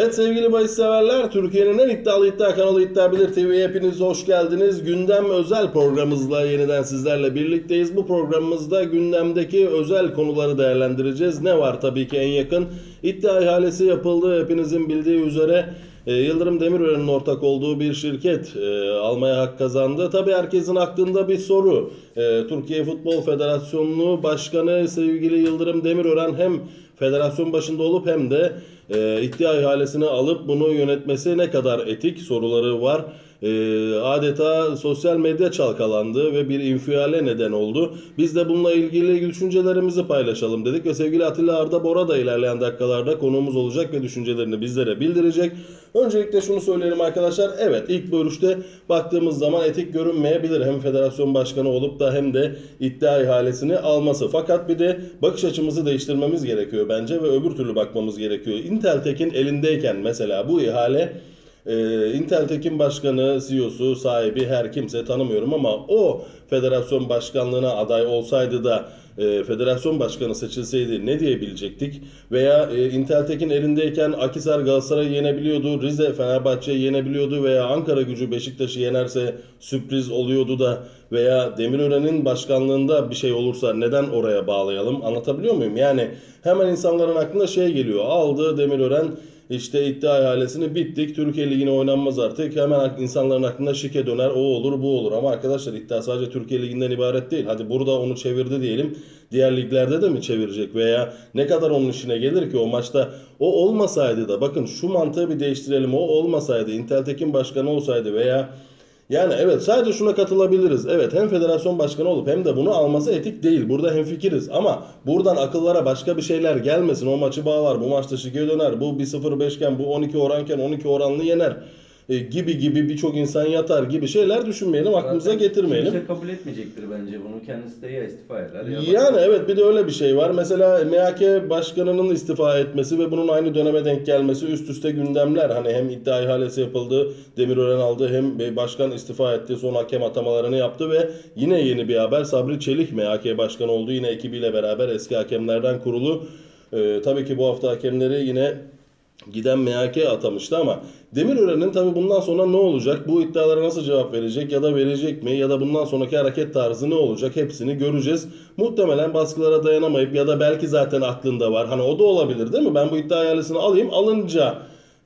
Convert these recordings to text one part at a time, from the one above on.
Evet sevgili bahis severler, Türkiye'nin en iddialı iddia kanalı İddia Bilir TV'ye hepiniz hoş geldiniz. Gündem özel programımızla yeniden sizlerle birlikteyiz. Bu programımızda gündemdeki özel konuları değerlendireceğiz. Ne var tabii ki en yakın? İddia ihalesi yapıldı. Hepinizin bildiği üzere e, Yıldırım Demirören'in ortak olduğu bir şirket e, almaya hak kazandı. Tabii herkesin aklında bir soru. E, Türkiye Futbol Federasyonu Başkanı sevgili Yıldırım Demirören hem federasyon başında olup hem de e, iddia ihalesini alıp bunu yönetmesi ne kadar etik soruları var. E, adeta sosyal medya çalkalandı ve bir infiale neden oldu. Biz de bununla ilgili düşüncelerimizi paylaşalım dedik ve sevgili Atilla Arda Bora da ilerleyen dakikalarda konuğumuz olacak ve düşüncelerini bizlere bildirecek. Öncelikle şunu söyleyelim arkadaşlar. Evet ilk görüşte baktığımız zaman etik görünmeyebilir. Hem federasyon başkanı olup da hem de iddia ihalesini alması. Fakat bir de bakış açımızı değiştirmemiz gerekiyor bence ve öbür türlü bakmamız gerekiyor. Inteltek'in elindeyken mesela bu ihale ee, Inteltek'in başkanı, CEO'su, sahibi her kimse tanımıyorum ama o federasyon başkanlığına aday olsaydı da e, federasyon başkanı seçilseydi ne diyebilecektik? Veya e, Inteltek'in elindeyken Akisar Galatasaray'ı yenebiliyordu, Rize Fenerbahçe'yi yenebiliyordu veya Ankara gücü Beşiktaş'ı yenerse sürpriz oluyordu da veya Demirören'in başkanlığında bir şey olursa neden oraya bağlayalım? Anlatabiliyor muyum? Yani hemen insanların aklına şey geliyor. Aldı Demirören işte iddia ihalesini bittik. Türkiye Ligi'ne oynanmaz artık. Hemen insanların aklına şike döner. O olur bu olur. Ama arkadaşlar iddia sadece Türkiye Ligi'nden ibaret değil. Hadi burada onu çevirdi diyelim. Diğer liglerde de mi çevirecek? Veya ne kadar onun işine gelir ki o maçta o olmasaydı da bakın şu mantığı bir değiştirelim. O olmasaydı Inteltek'in başkanı olsaydı veya yani evet sadece şuna katılabiliriz. Evet hem federasyon başkanı olup hem de bunu alması etik değil. Burada hem fikiriz ama buradan akıllara başka bir şeyler gelmesin. O maçı bağlar, bu maçta şike döner, bu 1-0 5 bu 12 oranken 12 oranlı yener e, gibi gibi birçok insan yatar gibi şeyler düşünmeyelim, aklımıza Zaten getirmeyelim. Kimse kabul etmeyecektir bence bunu. Kendisi de ya istifa eder ya Yani evet bir de öyle bir şey var. Mesela MHK başkanının istifa etmesi ve bunun aynı döneme denk gelmesi üst üste gündemler. Hani hem iddia ihalesi yapıldı, Demirören aldı hem başkan istifa etti, son hakem atamalarını yaptı ve yine yeni bir haber Sabri Çelik MHK başkanı oldu. Yine ekibiyle beraber eski hakemlerden kurulu. Ee, tabii ki bu hafta hakemleri yine giden MHK atamıştı ama Demirören'in tabii bundan sonra ne olacak? Bu iddialara nasıl cevap verecek ya da verecek mi? Ya da bundan sonraki hareket tarzı ne olacak? Hepsini göreceğiz. Muhtemelen baskılara dayanamayıp ya da belki zaten aklında var. Hani o da olabilir değil mi? Ben bu iddia ihalesini alayım alınca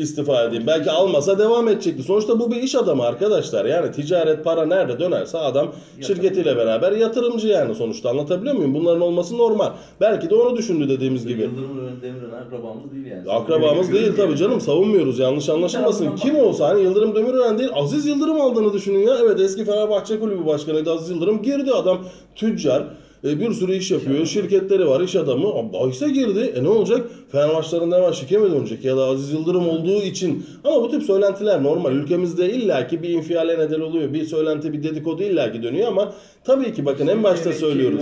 istifa edeyim. Belki almasa devam edecekti. Sonuçta bu bir iş adamı arkadaşlar. Yani ticaret para nerede dönerse adam şirketiyle beraber yatırımcı yani sonuçta anlatabiliyor muyum? Bunların olması normal. Belki de onu düşündü dediğimiz gibi. Yıldırım Ören Demirören akrabamız değil yani. Akrabamız değil tabii canım savunmuyoruz yanlış anlaşılmasın. Kim olsa hani Yıldırım Demirören değil Aziz Yıldırım aldığını düşünün ya. Evet eski Fenerbahçe kulübü başkanıydı Aziz Yıldırım girdi adam tüccar. E, bir sürü iş yapıyor. Şirketleri var, iş adamı. Bahise girdi. E ne olacak? Fener maçlarında hemen şike mi dönecek? Ya da Aziz Yıldırım olduğu için. Ama bu tip söylentiler normal. Ülkemizde illaki bir infiale neden oluyor. Bir söylenti, bir dedikodu illaki dönüyor ama tabii ki bakın en başta söylüyoruz.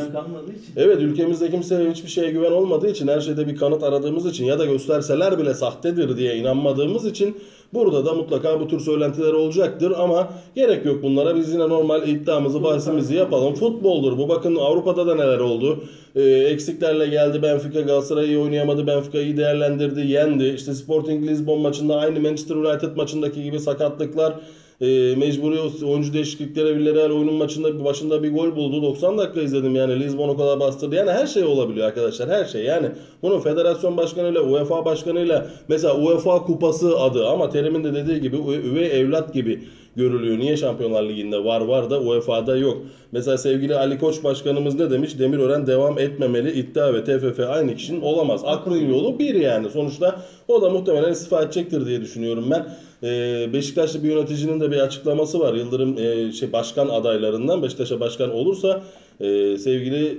Evet ülkemizde kimse hiçbir şeye güven olmadığı için her şeyde bir kanıt aradığımız için ya da gösterseler bile sahtedir diye inanmadığımız için burada da mutlaka bu tür söylentiler olacaktır ama gerek yok bunlara. Biz yine normal iddiamızı, bahsimizi yapalım. Futboldur bu. Bakın Avrupa'da da neler oldu. Ee, eksiklerle geldi Benfica Galatasaray iyi oynayamadı. Benfica iyi değerlendirdi, yendi. İşte Sporting Lisbon maçında aynı Manchester United maçındaki gibi sakatlıklar e, mecburi oyuncu değişiklikleri Villarreal oyunun maçında başında bir gol buldu. 90 dakika izledim yani Lisbon o kadar bastırdı. Yani her şey olabiliyor arkadaşlar her şey. Yani bunun federasyon başkanıyla UEFA başkanıyla mesela UEFA kupası adı ama Terim'in de dediği gibi üvey evlat gibi görülüyor. Niye Şampiyonlar Ligi'nde var var da UEFA'da yok. Mesela sevgili Ali Koç başkanımız ne demiş? Demirören devam etmemeli. İddia ve TFF aynı kişinin olamaz. Aklın yolu bir yani. Sonuçta o da muhtemelen istifa edecektir diye düşünüyorum ben. Ee, Beşiktaşlı bir yöneticinin de bir açıklaması var. Yıldırım e, şey başkan adaylarından Beşiktaş'a başkan olursa e, sevgili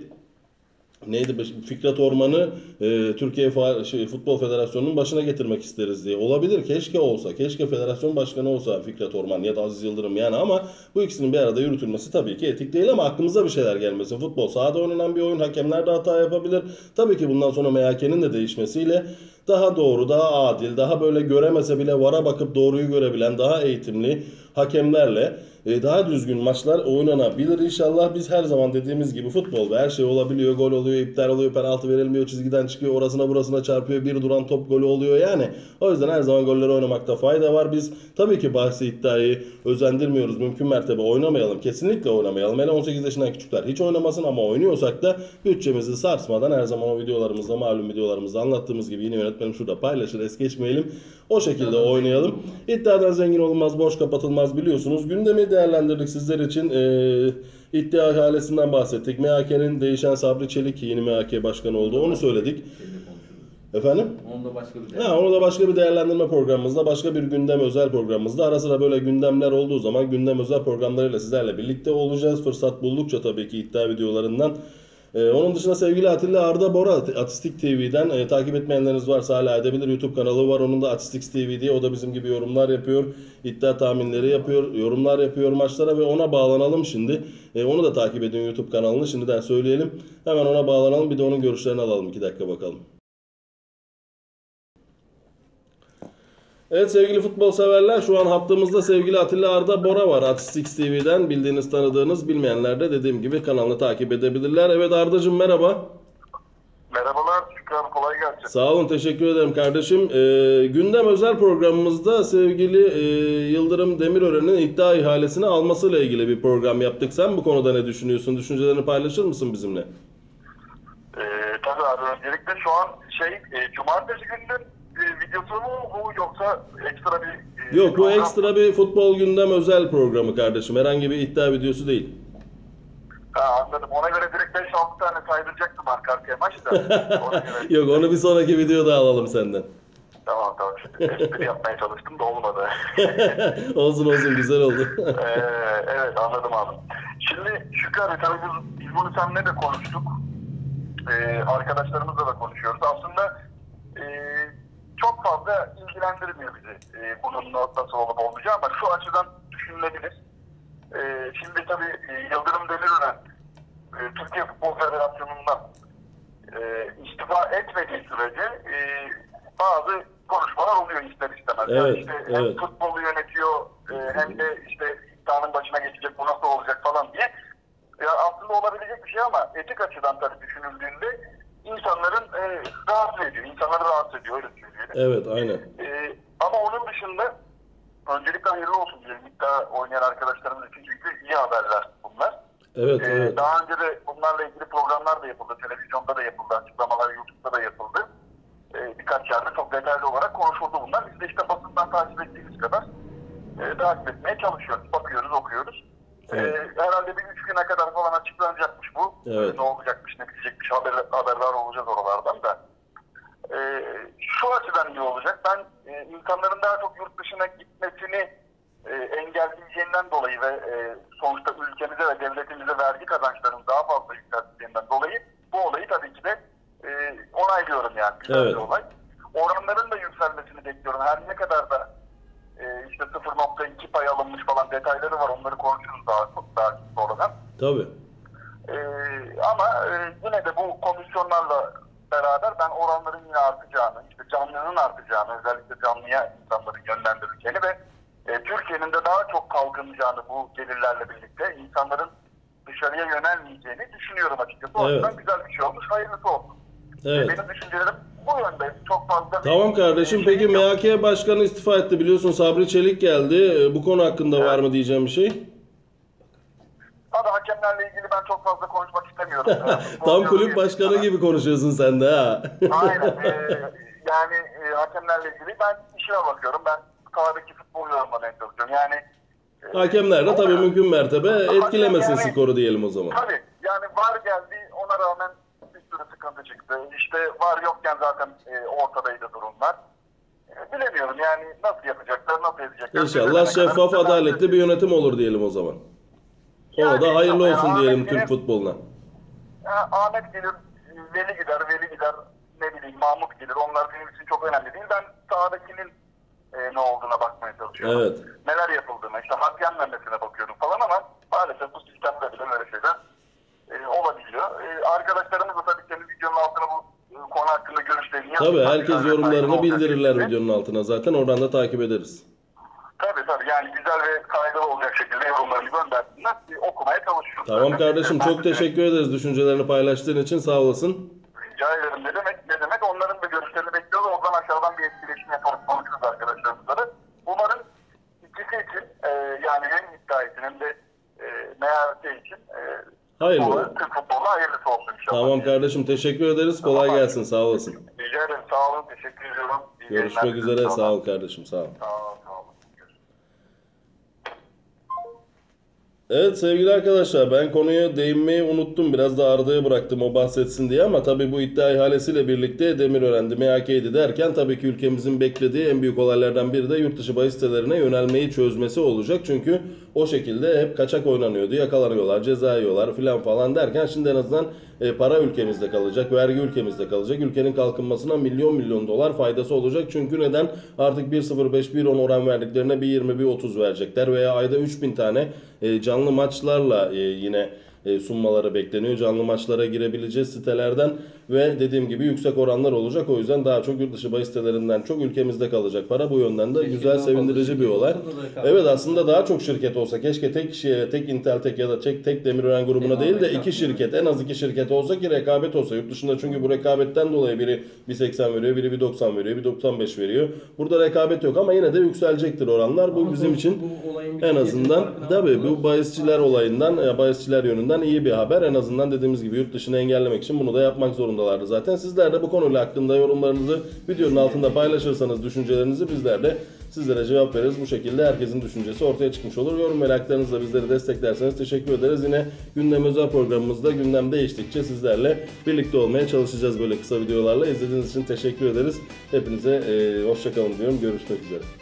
neydi Fikret Orman'ı e, Türkiye şey, Futbol Federasyonu'nun başına getirmek isteriz diye. Olabilir. Keşke olsa. Keşke federasyon başkanı olsa Fikret Orman ya da Aziz Yıldırım yani ama bu ikisinin bir arada yürütülmesi tabii ki etik değil ama aklımıza bir şeyler gelmesin. Futbol sahada oynanan bir oyun. Hakemler de hata yapabilir. Tabii ki bundan sonra MHK'nin de değişmesiyle daha doğru, daha adil, daha böyle göremese bile vara bakıp doğruyu görebilen, daha eğitimli hakemlerle daha düzgün maçlar oynanabilir. İnşallah biz her zaman dediğimiz gibi futbol her şey olabiliyor. Gol oluyor, iptal oluyor, penaltı verilmiyor, çizgiden çıkıyor, orasına burasına çarpıyor, bir duran top golü oluyor yani. O yüzden her zaman golleri oynamakta fayda var. Biz tabii ki bahsi iddiayı özendirmiyoruz. Mümkün mertebe oynamayalım. Kesinlikle oynamayalım. Hele 18 yaşından küçükler hiç oynamasın ama oynuyorsak da bütçemizi sarsmadan her zaman o videolarımızda, malum videolarımızda anlattığımız gibi yine yönetmenim şurada paylaşır, es geçmeyelim. O şekilde oynayalım. İddiadan zengin olunmaz, boş kapatılmaz biliyorsunuz. Gündemi değerlendirdik sizler için. Ee, iddia ihalesinden bahsettik. MHK'nin değişen Sabri Çelik yeni MHK başkanı oldu. Onu söyledik. Efendim? Onu da başka bir Ha, onu da başka bir değerlendirme programımızda, başka bir gündem özel programımızda ara sıra böyle gündemler olduğu zaman gündem özel programlarıyla sizlerle birlikte olacağız. Fırsat buldukça tabii ki iddia videolarından. Ee, onun dışında sevgili Atilla Arda Bora Atistik TV'den e, takip etmeyenleriniz varsa hala edebilir. YouTube kanalı var. Onun da Atistik TV diye. O da bizim gibi yorumlar yapıyor. iddia tahminleri yapıyor. Yorumlar yapıyor maçlara ve ona bağlanalım şimdi. E, onu da takip edin YouTube kanalını. Şimdiden söyleyelim. Hemen ona bağlanalım. Bir de onun görüşlerini alalım. 2 dakika bakalım. Evet sevgili futbol severler şu an hattımızda sevgili Atilla Arda Bora var. Atistix TV'den bildiğiniz tanıdığınız bilmeyenler de dediğim gibi kanalını takip edebilirler. Evet Arda'cığım merhaba. Merhabalar Şükrü abi kolay gelsin. Sağ olun teşekkür ederim kardeşim. Ee, gündem özel programımızda sevgili e, Yıldırım Demirören'in iddia ihalesini almasıyla ilgili bir program yaptık. Sen bu konuda ne düşünüyorsun? Düşüncelerini paylaşır mısın bizimle? Ee, tabii abi öncelikle şu an şey e, cumartesi gününün videosu mu bu yoksa ekstra bir... e, Yok bu program- ekstra bir futbol gündem özel programı kardeşim. Herhangi bir iddia videosu değil. Ha, anladım ona göre direkt 5-6 tane saydıracaktım arka arkaya maç da. Ona göre... Yok onu bir sonraki videoda alalım senden. Tamam tamam espri yapmaya çalıştım da olmadı. olsun olsun güzel oldu. Ee, evet anladım abi. Şimdi Şükrü abi tabii biz, biz bunu seninle de konuştuk. Ee, arkadaşlarımızla da konuşuyoruz. Fazla ilgilendirmiyor bizi e, bunun nasıl olup olmayacağı ama şu açıdan düşünülebilir. E, şimdi tabii e, Yıldırım Demirören e, Türkiye Futbol Federasyonu'ndan e, istifa etmediği sürece e, bazı konuşmalar oluyor ister istemez. Evet, yani işte hem evet. futbolu yönetiyor e, hem de işte iddianın başına geçecek bu nasıl olacak falan diye. Ya aslında olabilecek bir şey ama etik açıdan tabii düşünüldüğünde insanların e, rahatsız ediyor. İnsanları rahatsız ediyor öyle söyleyelim. Evet aynen. Ee, ama onun dışında öncelikle hayırlı olsun diyelim iddia oynayan arkadaşlarımız için çünkü iyi haberler bunlar. Evet Ee, evet. Daha önce de bunlarla ilgili programlar da yapıldı, televizyonda da yapıldı, açıklamalar YouTube'da da yapıldı. Ee, birkaç yerde çok detaylı olarak konuşuldu bunlar. Biz de işte basından takip ettiğimiz kadar e, takip etmeye çalışıyoruz, bakıyoruz, okuyoruz. Evet. Ee, herhalde bir üç güne kadar falan açıklanacakmış bu. Evet. Ne olacakmış, ne bitecekmiş haber, haberdar olacağız oralardan da. Ee, şu açıdan iyi olacak. Ben e, insanların daha çok yurt dışına gitmesini e, engelleyeceğinden dolayı ve e, sonuçta ülkemize ve devletimize vergi kazançlarının daha fazla yükselttiğinden dolayı bu olayı tabii ki de e, onaylıyorum yani. Güzel Evet. bir olay. Oranların da yükselmesini bekliyorum. Her ne kadar da e, işte 0.2 pay alınmış falan detayları var. Onları konuşuruz daha daha sonradan. Tabii. Ee, ama e, yine de bu komisyonlarla beraber ben oranların yine artacağını, işte canlının artacağını, özellikle canlıya insanların yönlendirileceğini ve e, Türkiye'nin de daha çok kalkınacağını bu gelirlerle birlikte insanların dışarıya yönelmeyeceğini düşünüyorum açıkçası. O Evet. yüzden güzel bir şey olmuş. Hayırlısı olsun. Evet. Benim düşüncelerim bu yönde. Çok fazla Tamam kardeşim e, peki. MHK başkanı istifa etti biliyorsun Sabri Çelik geldi. Ee, Bu konu hakkında Evet. var mı diyeceğim bir şey? Abi hakemlerle ilgili ben çok fazla konuşmak istemiyorum. Tam kulüp başkanı gibi konuşuyorsun sen de ha. Aynen. Ee, yani e, hakemlerle ilgili ben işime bakıyorum. Ben sahadaki futbol yorumlamaya çalışıyorum. Yani e, Hakemler de tabii mümkün mertebe etkilemesin Yani- skoru diyelim o zaman. Tabii. Yani var geldi ona rağmen bir sürü sıkıntı çıktı. İşte var yokken zaten e, ortadaydı durumlar. E, bilemiyorum yani nasıl yapacaklar, nasıl edecekler. İnşallah şeffaf adaletli bir yönetim olur diyelim o zaman. Ona da hayırlı olsun Yani diyelim Ahmet Türk Yener- futboluna. Ha, Ahmet gelir, Veli gider, Veli gider, ne bileyim Mahmut gelir. Onlar benim için çok önemli değil. Ben sahadakinin e, ne olduğuna bakmaya çalışıyorum. Evet. Neler yapıldığına, işte hak yenmemesine bakıyorum falan ama maalesef bu sistemde bile böyle şeyler e, olabiliyor. E, arkadaşlarımız da tabii senin videonun altına bu e, konu hakkında görüşlerini Tabii yazsınlar. herkes yorumlarını bildirirler videonun altına zaten oradan da takip ederiz. Tabii tabii yani güzel ve saygılı olacak şekilde yorumlarını göndersinler. Bir okumaya çalışıyoruz. Tamam kardeşim çok teşekkür ederiz düşüncelerini paylaştığın için sağ olasın. Rica ederim ne demek ne demek. Onların da görüşlerini bekliyoruz. Oradan aşağıdan bir etkileşim yaparak konuşuruz arkadaşlarımızla da. Umarım ikisi için e, yani hem iddia için hem de e, için e, Hayırlı olsun. Türk futboluna hayırlısı olsun inşallah. Tamam kardeşim teşekkür ederiz. Kolay Tamam. gelsin sağ olasın. Rica ederim. Sağ olun. Teşekkür ediyorum. İyi Görüşmek üzere sağ ol kardeşim sağ ol. Sağ olun. Sağ olun. Görüşürüz. Evet sevgili arkadaşlar ben konuya değinmeyi unuttum. Biraz da Arda'ya bıraktım o bahsetsin diye ama tabii bu iddia ihalesiyle birlikte Demirören'di, MHK'ydi derken tabii ki ülkemizin beklediği en büyük olaylardan biri de yurt dışı bahis sitelerine yönelmeyi çözmesi olacak. Çünkü o şekilde hep kaçak oynanıyordu, yakalanıyorlar, ceza yiyorlar filan falan derken şimdi en azından e, para ülkemizde kalacak, vergi ülkemizde kalacak. Ülkenin kalkınmasına milyon milyon dolar faydası olacak. Çünkü neden? Artık 1.05, 1.10 oran verdiklerine bir 20, bir 30 verecekler veya ayda 3000 tane e, canlı maçlarla e, yine sunmaları bekleniyor. Canlı maçlara girebileceğiz sitelerden ve dediğim gibi yüksek oranlar olacak. O yüzden daha çok yurt dışı bahis sitelerinden çok ülkemizde kalacak para. Bu yönden de Keşke güzel sevindirici bir olay. Evet aslında daha çok şirket olsa keşke tek kişiye, tek Intel tek ya da tek, tek Demirören grubuna Rekabet değil de iki şirket en az iki şirket olsa ki rekabet olsa. Yurt dışında çünkü bu rekabetten dolayı biri 1.80 veriyor, biri 1.90 veriyor, bir 95 veriyor. Burada rekabet yok ama yine de yükselecektir oranlar. Bu Ama bizim bu- için bu en azından tabii bu bahisçiler olayından, bahisçiler yönünden iyi bir haber. En azından dediğimiz gibi yurt dışını engellemek için bunu da yapmak zorundalardı zaten. Sizler de bu konuyla hakkında yorumlarınızı videonun altında paylaşırsanız düşüncelerinizi bizler de sizlere cevap veririz. Bu şekilde herkesin düşüncesi ortaya çıkmış olur. Yorum ve like'larınızla bizleri desteklerseniz teşekkür ederiz. Yine gündem özel programımızda gündem değiştikçe sizlerle birlikte olmaya çalışacağız böyle kısa videolarla. İzlediğiniz için teşekkür ederiz. Hepinize e, hoşçakalın diyorum. Görüşmek üzere.